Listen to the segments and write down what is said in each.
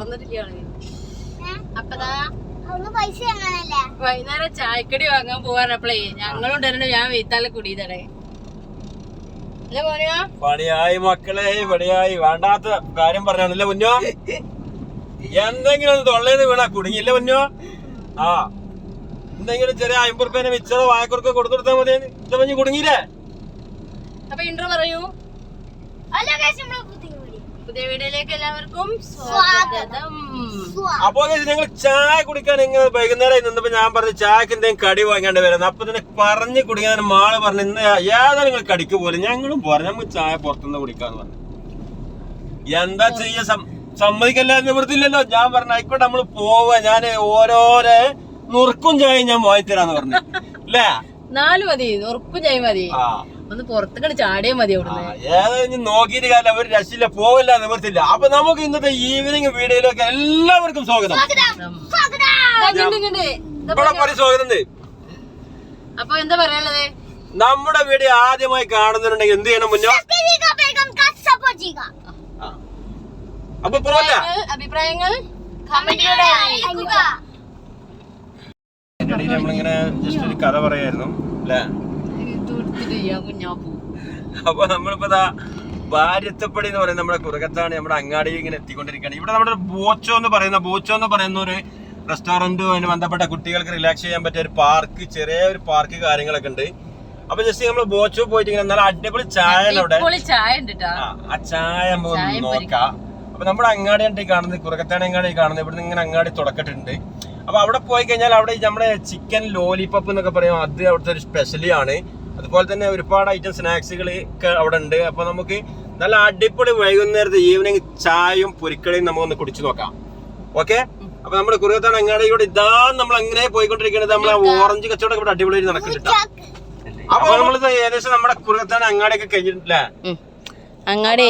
മറന്നിട്ടില്ല അപ്പതാ അവന് പൈസ എങ്ങനല്ലേ വൈകുന്നേരം ചായക്കടി വാങ്ങാൻ പോവാനപ്പളേ ഞങ്ങളുണ്ടായിരുന്നു ഞാൻ വെയ്ത്താലെ കുടിയതടേ പണിയായി മക്കളെ പണിയായി. വേണ്ടാത്ത കാര്യം പറഞ്ഞാണല്ലേ മുന്നോ എന്തെങ്കിലും ഒന്ന് തൊള്ളേന്ന് വീണാ കുടുങ്ങിയില്ല മുന്നോ ആ. എന്തെങ്കിലും ചെറിയ അമ്പത് റുപ്യേനെ മിച്ചറോ വായക്കുറക്കോ കൊടുത്തെടുത്താൽ മതി ഇത് പഞ്ഞ് കുടുങ്ങിയില്ലേ? അപ്പൊ ഇൻട്രോ പറയൂ. അല്ല പുതിയ വീഡിയോ. വീഡിയോയിലേക്ക് എല്ലാവർക്കും സ്വാഗതം. സ്വാ. അപ്പോ ഞങ്ങൾ ചായ കുടിക്കാൻ ഇങ്ങനെ വൈകുന്നേരം നിന്നപ്പോ ഞാൻ പറഞ്ഞു ചായക്ക് എന്തെങ്കിലും കടി വാങ്ങാണ്ട് വരുന്നത് അപ്പൊ തന്നെ പറഞ്ഞു കുടിക്കാൻ മാൾ പറഞ്ഞു ഇന്ന് ഏതാ നിങ്ങൾ കടിക്ക് പോലെ ഞങ്ങളും പറഞ്ഞു നമുക്ക് ചായ പുറത്തുനിന്ന് കുടിക്കാന്ന് പറഞ്ഞു. എന്താ ചെയ്യ? സമ്മതിക്കല്ല? നിവൃത്തില്ലല്ലോ ഞാൻ പറഞ്ഞു ആയിക്കോട്ടെ നമ്മൾ പോവാ. ഞാൻ ഓരോരോ നുറുക്കും ചായ ഞാൻ വാങ്ങിത്തരാന്ന് പറഞ്ഞു. അല്ലേ നാല് മതി. നുറുക്കും ചായ മതി. ആ. ഒന്ന് പുറത്തേക്ക് ചാടിയേ മതി ഏതായാലും നോക്കിയിട്ട് കാര്യം ഒരു രക്ഷയില്ല പോവില്ല നിവർത്തില്ല. അപ്പൊ നമുക്ക് ഇന്നത്തെ ഈവനിങ് വീഡിയോയിലൊക്കെ എല്ലാവർക്കും സ്വാഗതം. സ്വാഗതം. അപ്പൊ എന്താ പറയാനുള്ളത്? നമ്മുടെ വീഡിയോ ആദ്യമായി കാണുന്നുണ്ടെങ്കിൽ എന്ത് ചെയ്യണം മുന്നോ. അപ്പൊ പോവല്ല അഭിപ്രായങ്ങൾ-. നമ്മളിങ്ങനെ ജസ്റ്റ് ഒരു കഥ പറയായിരുന്നു അല്ലേ? അപ്പൊ നമ്മളിപ്പോ ഭാര്യത്തപ്പടി എന്ന് പറയുന്നത് നമ്മുടെ കുറുകത്താണ് നമ്മുടെ അങ്ങാടിയിൽ ഇങ്ങനെ എത്തിക്കൊണ്ടിരിക്കുകയാണ്. ഇവിടെ നമ്മുടെ ബോച്ചോ എന്ന് പറയുന്ന ബോച്ചോ എന്ന് പറയുന്ന ഒരു റെസ്റ്റോറന്റും അതിന് ബന്ധപ്പെട്ട കുട്ടികൾക്ക് റിലാക്സ് ചെയ്യാൻ പറ്റിയ ഒരു പാർക്ക് ചെറിയ ഒരു പാർക്ക് കാര്യങ്ങളൊക്കെ ഉണ്ട്. അപ്പൊ ജസ്റ്റ് നമ്മൾ ബോച്ചോ പോയിട്ട് ഇങ്ങനെ നല്ല അടിപൊളി ചായ അവിടെ. ആ, ചായ നമുക്ക് നോക്കാം. അപ്പൊ നമ്മുടെ അങ്ങാടിയാണ് ഈ കാണുന്നത് കുറുകത്താണ് അങ്ങാടി കാണുന്നത് ഇവിടുന്ന് ഇങ്ങനെ അങ്ങാടി തുടക്കട്ടുണ്ട് അപ്പൊ അവിടെ പോയി കഴിഞ്ഞാൽ അവിടെ നമ്മുടെ ചിക്കൻ ലോലിപ്പപ്പ് എന്നൊക്കെ പറയും അത് അവിടുത്തെ ഒരു സ്പെഷ്യലി ആണ്. അതുപോലെ തന്നെ ഒരുപാട് ഐറ്റം സ്നാക്സുകൾ അവിടെ ഉണ്ട്. അപ്പൊ നമുക്ക് നല്ല അടിപൊളി വൈകുന്നേരത്തെ ഈവനിങ് ചായയും പൊരിക്കടയും നമുക്കൊന്ന് കുടിച്ചു നോക്കാം. ഓക്കെ അപ്പൊ നമ്മുടെ കുറുകത്താണ് അങ്ങാടിയോട് ഇതാ നമ്മൾ അങ്ങനെ പോയിക്കൊണ്ടിരിക്കുന്നത്. നമ്മൾ ഓറഞ്ച് കച്ചവടം ഇവിടെ അടിപൊളി നടക്കുന്നുണ്ട് അപ്പൊ നമ്മൾ ഏകദേശം നമ്മുടെ കുറുകത്താണ് അങ്ങാടിയൊക്കെ കഴിഞ്ഞിട്ടില്ലേ. അങ്ങാടി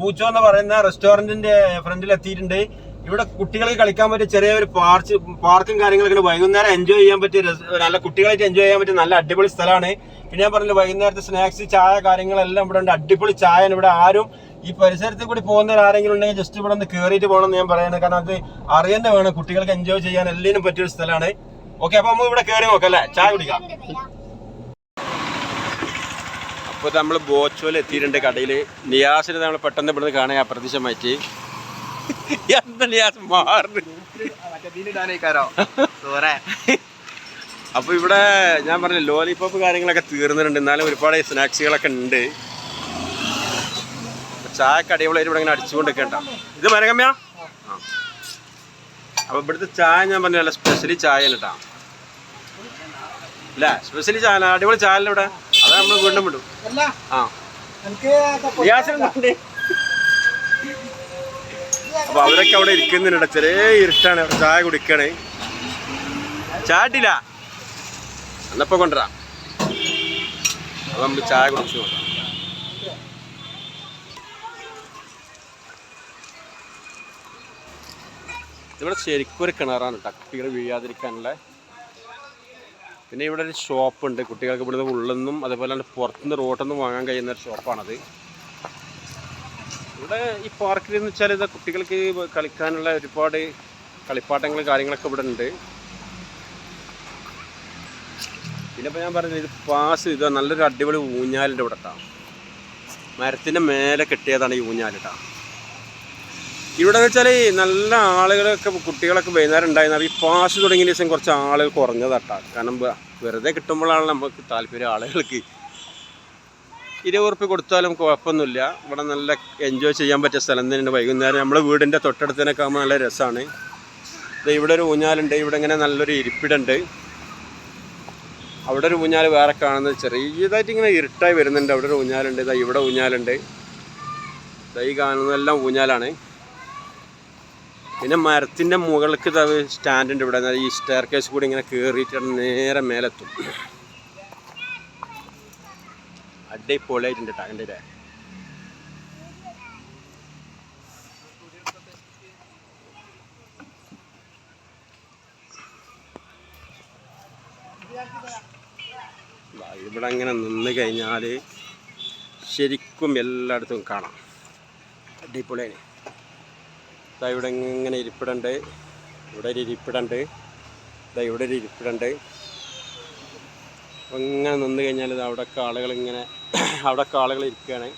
ബൂച്ചോ എന്ന് പറയുന്ന റെസ്റ്റോറന്റിന്റെ ഫ്രണ്ടിൽ എത്തിയിട്ടുണ്ട് ഇവിടെ കുട്ടികൾക്ക് കളിക്കാൻ പറ്റിയ ചെറിയ ഒരു പാർച്ച് പാർക്കും കാര്യങ്ങളൊക്കെ വൈകുന്നേരം എൻജോയ് ചെയ്യാൻ പറ്റിയ നല്ല കുട്ടികളായിട്ട് എൻജോയ് ചെയ്യാൻ പറ്റിയ നല്ല അടിപൊളി സ്ഥലമാണ്. പിന്നെ ഞാൻ പറഞ്ഞില്ല വൈകുന്നേരത്തെ സ്നാക്സ് ചായ കാര്യങ്ങളെല്ലാം ഇവിടെ ഉണ്ട്. അടിപൊളി ചായ ഇവിടെ. ആരും ഈ പരിസരത്തിൽ കൂടി പോകുന്ന ആരെങ്കിലും ഉണ്ടെങ്കിൽ ജസ്റ്റ് ഇവിടെ ഒന്ന് കയറിയിട്ട് പോകണം എന്ന് ഞാൻ പറയുന്നത്. കാരണം അത് അറിയുന്ന വേണം. കുട്ടികൾക്ക് എൻജോയ് ചെയ്യാൻ എല്ലാത്തിനും പറ്റിയ ഒരു സ്ഥലമാണ്. ഓക്കെ അപ്പൊ നമുക്ക് ഇവിടെ കയറി നോക്കാം അല്ലേ? ചായ കുടിക്കാം. അപ്പോൾ നമ്മൾ ബോച്ചോയിൽ എത്തിയിട്ടുണ്ട് കടയിൽ നിയാസിനെ നമ്മൾ പെട്ടെന്ന് ഇവിടുന്ന് കാണാൻ അപ്രതീക്ഷമായിട്ട് അപ്പോൾ ഇവിടെ ഞാൻ പറഞ്ഞു ലോലിപോപ്പ് കാര്യങ്ങളൊക്കെ തീർന്നിട്ടുണ്ട്. എന്നാലും ഒരുപാട് സ്നാക്സുകളൊക്കെ ഉണ്ട്. ചായക്ക് അടിപൊളിയായിട്ട് ഇവിടെ ഇങ്ങനെ അടിച്ചുകൊണ്ടൊക്കെ ഇത് മരകമ്യ അപ്പൊ ഇവിടുത്തെ ചായ ഞാൻ പറഞ്ഞ നല്ല സ്പെഷ്യലി ചായ കേട്ടാ അല്ല? സ്പെഷ്യലി ചായ അടിപൊളി ചായ അല്ലേ ഇവിടെ? അതാ നമ്മൾ വീണ്ടും വിടും. ആ. നിയാസിനുണ്ട്. അപ്പൊ അവരൊക്കെ അവിടെ ഇരിക്കുന്നുണ്ട്. ചെറിയ ഇരുട്ടാണ്. അവിടെ ചായ കുടിക്കണേ. ചാട്ടില്ല എന്നപ്പോ കൊണ്ടുവരാ. അപ്പൊ നമുക്ക് ചായ കുടിച്ചു കൊണ്ടുവരാം. ഇവിടെ ശരിക്കും ഒരു കിണറാണ് കേട്ടോ കുട്ടികൾ വീഴാതിരിക്കാനുള്ള. പിന്നെ ഇവിടെ ഒരു ഷോപ്പ് ഉണ്ട് കുട്ടികൾക്ക് ഇവിടുന്ന് ഉള്ളിൽ നിന്നും അതേപോലെ തന്നെ പുറത്തുനിന്ന് റോട്ടിൽ നിന്നും വാങ്ങാൻ കഴിയുന്ന ഒരു ഷോപ്പാണത്. ഇവിടെ ഈ പാർക്കിൽ എന്ന് വെച്ചാൽ ഇത് കുട്ടികൾക്ക് കളിക്കാനുള്ള ഒരുപാട് കളിപ്പാട്ടങ്ങൾ കാര്യങ്ങളൊക്കെ ഇവിടെ ഉണ്ട്. പിന്നെ ഞാൻ പറഞ്ഞത് ഇത് പാസ് ഇത് നല്ലൊരു അടിപൊളി ഊഞ്ഞാലിന്റെ ഇവിടെ കേട്ടോ മരത്തിന്റെ മേലെ കെട്ടിയതാണ് ഈ ഊഞ്ഞാലിട്ടാ ഇവിടെ എന്ന് വെച്ചാൽ നല്ല ആളുകളൊക്കെ കുട്ടികളൊക്കെ വൈകുന്നേരം ഉണ്ടായിരുന്നു ഈ പാസ് തുടങ്ങിയ ദിവസം കുറച്ച് ആളുകൾ കുറഞ്ഞതാട്ടാ കാരണം വെറുതെ കിട്ടുമ്പോഴാണ് നമുക്ക് താല്പര്യം ആളുകൾക്ക്. ഇരുപത് ഉറുപ്പ്യ കൊടുത്താലും കുഴപ്പമൊന്നുമില്ല. ഇവിടെ നല്ല എൻജോയ് ചെയ്യാൻ പറ്റിയ സ്ഥലം തന്നെയാണ്. വൈകുന്നേരം നമ്മുടെ വീടിന്റെ തൊട്ടടുത്തതിനൊക്കെ ആകുമ്പോൾ നല്ല രസമാണ് ഇത് ഇവിടെ ഒരു ഊഞ്ഞാലുണ്ട്. ഇവിടെ ഇങ്ങനെ നല്ലൊരു ഇരിപ്പിടുണ്ട്. അവിടെ ഒരു ഊഞ്ഞാൽ വേറെ കാണുന്നത് ചെറിയതായിട്ട് ഇങ്ങനെ ഇരുട്ടായി വരുന്നുണ്ട്. അവിടെ ഒരു ഊഞ്ഞാലുണ്ട്. ഇതാ ഇവിടെ ഊഞ്ഞാലുണ്ട്. ഈ കാണുന്നതെല്ലാം ഊഞ്ഞാലാണ്. പിന്നെ മരത്തിന്റെ മുകളിലേക്ക് സ്റ്റാൻഡ് ഉണ്ട് ഇവിടെ. ഈ സ്റ്റെയർ കേസ് കൂടി ഇങ്ങനെ കയറിയിട്ട് നേരെ മേലെത്തും. അടിപൊളിയായിട്ടുണ്ട് കേട്ടോ അതിന്റെ ഇവിടെ അങ്ങനെ നിന്ന് കഴിഞ്ഞാൽ ശരിക്കും എല്ലായിടത്തും കാണാം. അടിപൊളിയാണ് ഇതാ ഇവിടെ ഇങ്ങനെ ഇരിപ്പിടണ്ട്. ഇവിടെ ഒരു ഇരിപ്പിടണ്ട്. ഇതാ ഇവിടെ ഒരു ഇരിപ്പിടണ്ട്. അങ്ങനെ നിന്ന് കഴിഞ്ഞാൽ അവിടെയൊക്കെ ആളുകൾ ഇങ്ങനെ അവിടെയൊക്കെ ആളുകൾ ഇരിക്കുകയാണ്.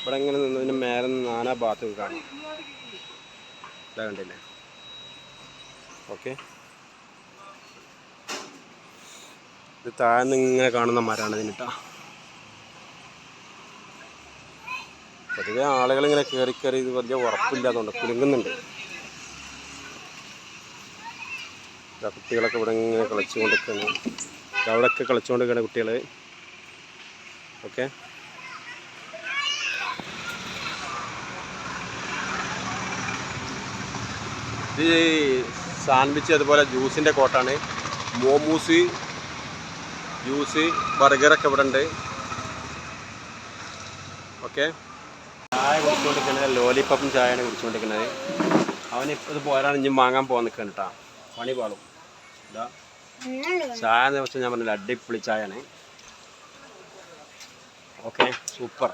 ഇവിടെ ഇങ്ങനെ നിന്നതിന് മേലെ നാനാ ഭാഗത്തും കാണാം. കണ്ടില്ലേ? ഓക്കെ. ഇത് താഴ്ന്ന് ഇങ്ങനെ കാണുന്ന മരമാണ് ഇതിനിട്ടാ പൊതുവെ ആളുകൾ ഇങ്ങനെ കയറി കയറി ഇത് വലിയ ഉറപ്പില്ലാത്തതുകൊണ്ട് കുലുങ്ങുന്നുണ്ട്. കുട്ടികളൊക്കെ ഇവിടെ ഇങ്ങനെ കളിച്ചുകൊണ്ടിരിക്കുന്നു അവിടെയൊക്കെ കളിച്ചുകൊണ്ടിരിക്കുകയാണ് കുട്ടികൾ ഓക്കെ? ഇത് സാൻഡ്വിച്ച് അതുപോലെ ജ്യൂസിന്റെ കോട്ടാണ്. മോമൂസ് ജ്യൂസ് ബർഗറൊക്കെ ഇവിടെ ഉണ്ട് ഓക്കെ? ചായ കുടിച്ചുകൊണ്ടിരിക്കുന്നത് ലോലിപ്പപ്പും ചായയാണ് കുടിച്ചുകൊണ്ടിരിക്കുന്നത്. അവൻ ഇപ്പോൾ ഇത് പോരാണ് ഇനി വാങ്ങാൻ പോകാൻ നിൽക്കണം കേട്ടോ പണി പാളും. ഇതാ. ചായ എന്ന് വെച്ചാൽ ഞാൻ പറഞ്ഞില്ല അടിപൊളി ചായയാണ്. Okay super.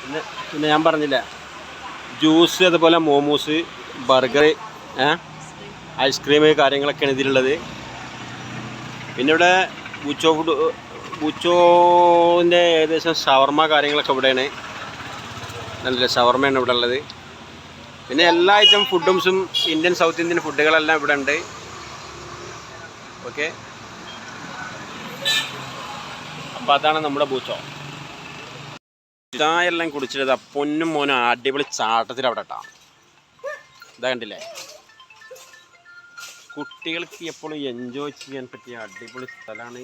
പിന്നെ പിന്നെ ഞാൻ പറഞ്ഞില്ല ജ്യൂസ് അതുപോലെ മോമോസ് ബർഗർ ഐസ്ക്രീം കാര്യങ്ങളൊക്കെയാണ് ഇതിലുള്ളത്. പിന്നെ ഇവിടെ ബുച്ചോ ഫുഡ് ബുച്ചോന്റെ ഏകദേശം ഷവർമ കാര്യങ്ങളൊക്കെ ഇവിടെയാണ്. നല്ല ഷവർമയാണ് ഇവിടെ ഉള്ളത്. പിന്നെ എല്ലാ ഐറ്റം ഫുഡുംസും ഇന്ത്യൻ സൗത്ത് ഇന്ത്യൻ ഫുഡുകളെല്ലാം ഇവിടെ ഉണ്ട്. ഓക്കെ. അപ്പോൾ അതാണ് നമ്മുടെ ബൂച്ചോ. ഇതായെല്ലാം കുടിച്ചിട്ട് പൊന്നും മോനും അടിപൊളി ചാട്ടത്തിൽ അവിടെ ഇട്ടാ. ഇതാ കണ്ടില്ലേ? കുട്ടികൾക്ക് എപ്പോഴും എൻജോയ് ചെയ്യാൻ പറ്റിയ അടിപൊളി സ്ഥലമാണ്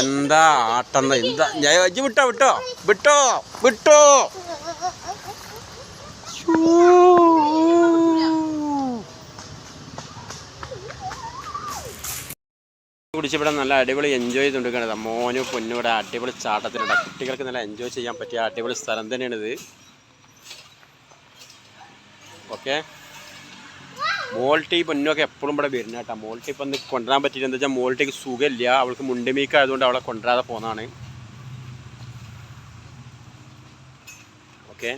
എന്താ ആട്ടം എന്താ? ഞാൻ വിട്ടോ വിട്ടോ വിട്ടോ വിട്ടോ. കുടിച്ച് ഇവിടെ നല്ല അടിപൊളി എൻജോയ് ചെയ്തുകൊണ്ടിരിക്കുകയാണ് മോനു പൊന്നു ഇവിടെ അടിപൊളി ചാട്ടത്തിലുണ്ട് കുട്ടികൾക്ക് നല്ല എൻജോയ് ചെയ്യാൻ പറ്റിയ അടിപൊളി സ്ഥലം തന്നെയാണിത്. ഓക്കെ മോൾട്ടി പൊന്നൊക്കെ എപ്പോഴും ഇവിടെ വരുന്ന കേട്ടോ. മോൾട്ടി ഇപ്പം കൊണ്ടുവരാൻ പറ്റില്ല എന്താ വെച്ചാൽ മോൾട്ടിക്ക് സുഖമില്ല. അവൾക്ക് മുണ്ടുമീക്കായതുകൊണ്ട് അവളെ കൊണ്ടുവരാതെ പോകുന്നതാണ്. ഓക്കെ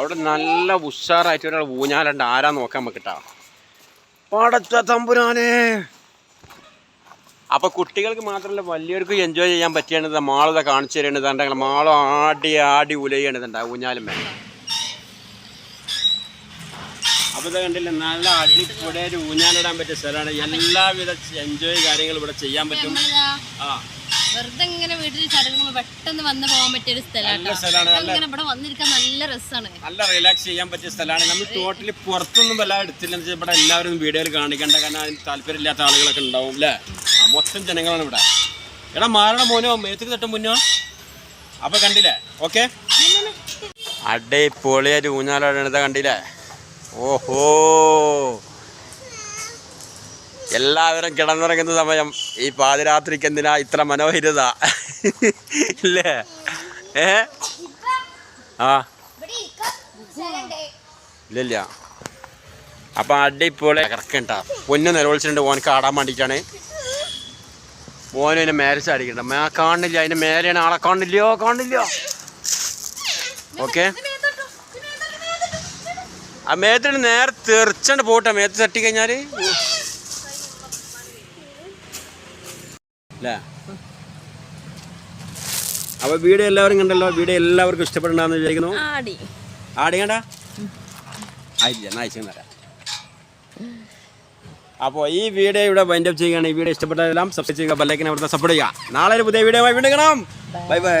അവിടെ നല്ല ഉഷാറായിട്ട് ഒരാൾ ഊഞ്ഞാലുണ്ട്. ആരാ നോക്കാൻ നമുക്ക് കിട്ടാം? പാടത്ത തമ്പുരാനെ! അപ്പൊ കുട്ടികൾക്ക് മാത്രമല്ല വലിയവർക്കും എൻജോയ് ചെയ്യാൻ പറ്റിയത് മാളിത കാണിച്ചു തരേണ്ടത് മാള ആടി ആടി ഉലയേണ്ടതുണ്ടാവും ഊഞ്ഞാലും വേണം അപ്പോൾ ഇത് കണ്ടില്ല നല്ല അടിപൊളി ഒരു ഊഞ്ഞാലിടാൻ പറ്റിയ സ്ഥലമാണ്. എല്ലാവിധ എൻജോയ് കാര്യങ്ങൾ ഇവിടെ ചെയ്യാൻ പറ്റും. ആ. വെറുതെ ഇങ്ങനെ വീട്ടിൽ ചടങ്ങുമ്പോൾ പെട്ടെന്ന് വന്ന് പോകാൻ പറ്റിയ ഒരു സ്ഥലമാണ്. ഇവിടെ വന്നിരിക്കാൻ നല്ല രസമാണ് നല്ല റിലാക്സ് ചെയ്യാൻ പറ്റിയ സ്ഥലമാണ്. നമ്മൾ ടോട്ടലി പുറത്തൊന്നും വല്ല എടുത്തില്ല. ഇവിടെ എല്ലാവരും വീഡിയോയിൽ കാണിക്കേണ്ട. കാരണം അതിന് താല്പര്യമില്ലാത്ത ആളുകളൊക്കെ ഉണ്ടാവും അല്ലേ? മൊത്തം ജനങ്ങളാണ് ഇവിടെ. എടാ മാറണ മോനോ. മേത്തേക്ക് തട്ടും മുന്നോ. അപ്പൊ കണ്ടില്ലേ? ഓക്കെ അടേ പൊളിയൊരു ഊഞ്ഞാലാടുന്നത് കണ്ടില്ലേ? ഓഹോ. എല്ലാവരും കിടന്നിറങ്ങുന്ന സമയം ഈ പാതിരാത്രിക്ക് എന്തിനാ ഇത്ര മനോഹരിത ഇല്ലേ? ഏ? ആ. ഇല്ലില്ല. അപ്പം അടിപൊളി കിടക്കണ്ട. പൊന്നു നിലവിളിച്ചിട്ടുണ്ട് ഓനക്ക് ആടാൻ വേണ്ടിയിട്ടാണ് മോനും അതിനെ അടിക്കണ്ട ചാടിക്കണ്ട. മേ കാണില്ല അതിന്റെ മേലെയാണ് ആളെ കാണില്ലയോ കാണില്ലയോ ഓക്കെ. ആ മേത്തിന് നേരെ തെറിച്ചണ്ട് പോട്ടെ. മേത്ത് തട്ടി കഴിഞ്ഞാൽ അല്ലേ അപ്പോൾ വീഡിയോ എല്ലാവരും കണ്ടല്ലോ. വീഡിയോ എല്ലാവർക്കും ഇഷ്ടപ്പെടണമെന്ന് വിചാരിക്കുന്നു. ആടി. ആടിയണ്ട ആയില്ല എന്നാ തരാം. അപ്പോൾ ഈ വീഡിയോ ഇവിടെ വൈൻഡപ്പ് ചെയ്യുകയാണ്. ഈ വീഡിയോ ഇഷ്ടപ്പെട്ടതെല്ലാം സബ്സ്ക്രൈബ് ചെയ്യുക ബെല്ലൈക്കിനെ അവിടുത്തെ സപ്പോർട്ട് ചെയ്യുക. നാളെ ഒരു പുതിയ വീഡിയോ വീണ്ടും കാണാം. Bye bye